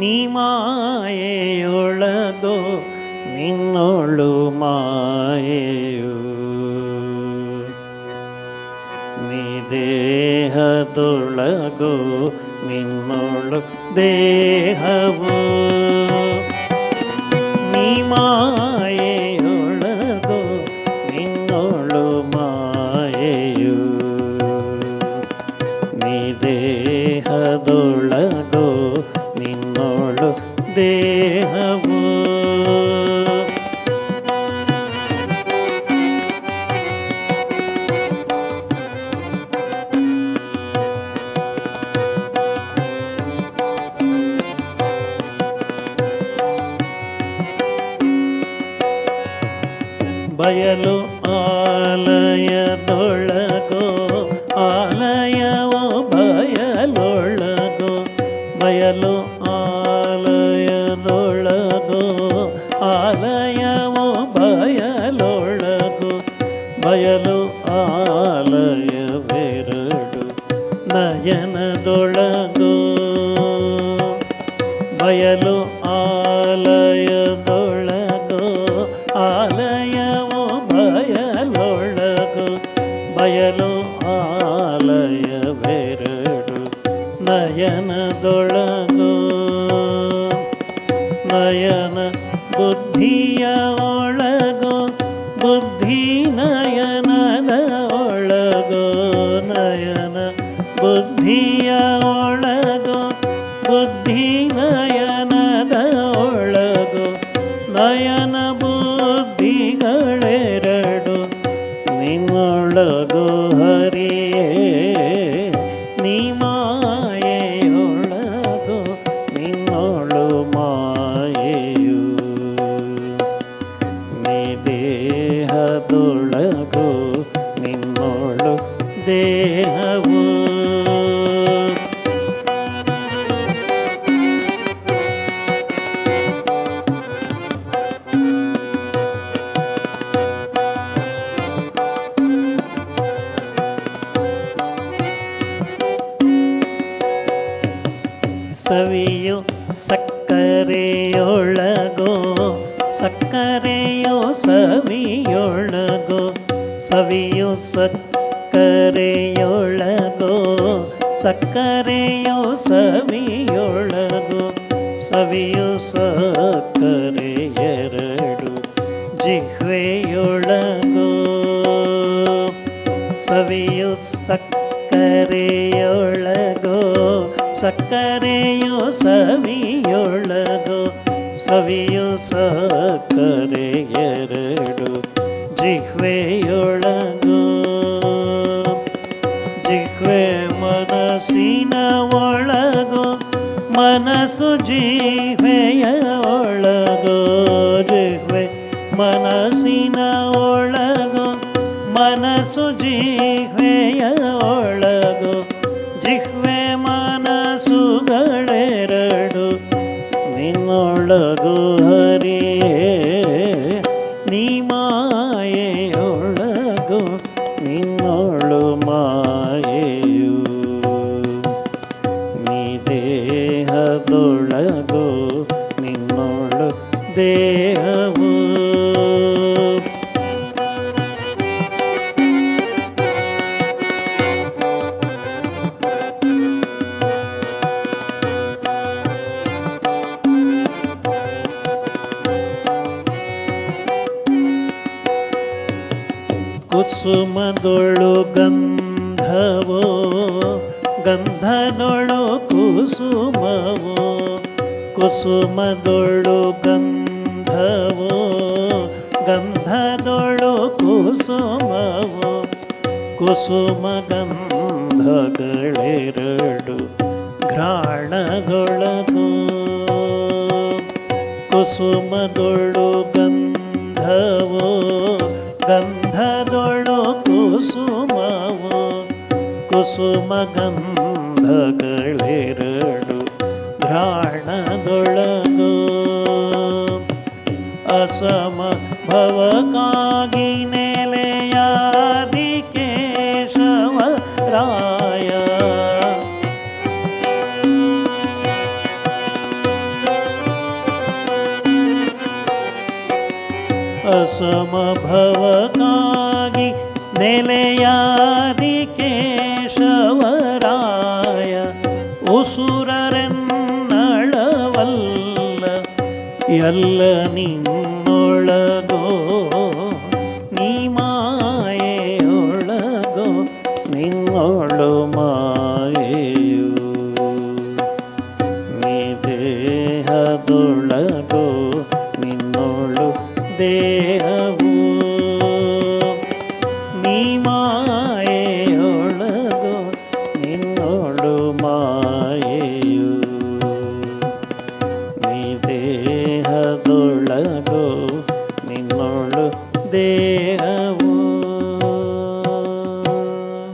നീമായയുള്ളതോ നിന്നോളുമായയോ നിദേഹതുളകോ നിന്നോളു ദേഹവോ നീമായേ ಬಯಲು ಆಲಯದೊಳಗೋ ಆಲಯವೋ ಬಯಲೊಳಗೋ ಬಯಲು ಆಲಯದೊಳಗೋ ಆಲಯವೋ ಬಯಲೊಳಗೋ ಬಯಲು ಆಲಯವೆರಡು ನಯನದೊಳಗೋ ನಯನದೊಳಗೋ ನಯನ ಬುದ್ಧಿಯ ಒಳಗೋ ಬುದ್ಧಿ ನಯನದ ಒಳಗೋ ನಯನ ಬುದ್ಧಿಯ ಸವಿಯು ಸಕ್ಕರೆಯೊಳಗೋ ಸಕ್ಕರೆಯೋ ಸವಿಯೊಳಗೋ ಸವಿಯು ಸಕ್ಕರೆಯೊಳಗೋ ಸಕ್ಕರೆಯೋ ಸವಿಯೊಳಗೋ ಸವಿಯು ಸಕ್ಕರೆ ಎರಡು ಜಿಹ್ವೆಯೊಳಗೋ ಸವಿಯು ಸಕ್ಕರೆಯೊಳಗೋ ಸಕ್ಕರೆಯು ಸವಿಯೊಳಗೋ ಸವಿಯು ಸಕ್ಕರೆ ಎರಡು ಜಿಹ್ವೆಯೊಳಗೋ ಜಿಹ್ವೆ ಮನಸ್ಸಿನ ಒಳಗೋ ಮನಸ್ಸು ಜಿಹ್ವೆಯ ಒಳಗೋ ಜಿಹ್ವೆ ಮನಸ್ಸಿನ ಒಳಗೋ ಮನಸ್ಸು ಜಿಹ್ವೆಯ ಒಳಗೋ ಜಿಹ್ವೆ ನಿನ್ನೊಳಗು ಹರಿಯೇ ನೀ ಮಾಯೆಯೊಳಗು ನಿನ್ನೊಳು ಮಾಯೆಯು ನೀ ದೇಹದೊಳಗು ಕುಸುಮದೊಳು ಗಂಧವೋ ಗಂಧನೊಳು ಕುಸುಮವೋ ಕುಸುಮದೊಳು ಗಂಧವೋ ಗಂಧದೊಳು ಕುಸುಮವೋ ಕುಸುಮ ಗಂಧಗಳೆರಡು ಘ್ರಾಣದೊಳಗೋ ಕುಸುಮದೊಳು ಗಂಧವೋ ಗಂಧದೊಳು ಕುಸುಮವೋ ಕುಸುಮ ಗಂಧಗಳೆರಡು ಘ್ರಾಣದೊಳಗು. ಅಸಮ ಭವಕಾಗಿ ನೆಲೆಯಾದಿ ಕೇಶವ ರಾಯ ಸಮಭವಕ್ಕಾಗಿ ನೆಲೆಯಾದಿ ಕೇಶವರಾಯ ಉಸುರರೆನ್ನಳವಲ್ಲ ಎಲ್ಲ ನಿನ್ನೊಳಗೋ ನೀ ಮಾಯೆಯೊಳಗೋ ನಿನ್ನೊಳು ಮಾಯೆಯು ನೀ ದೇಹದೊಳಗೋ ನಿನ್ನೊಳು ದೇಹವು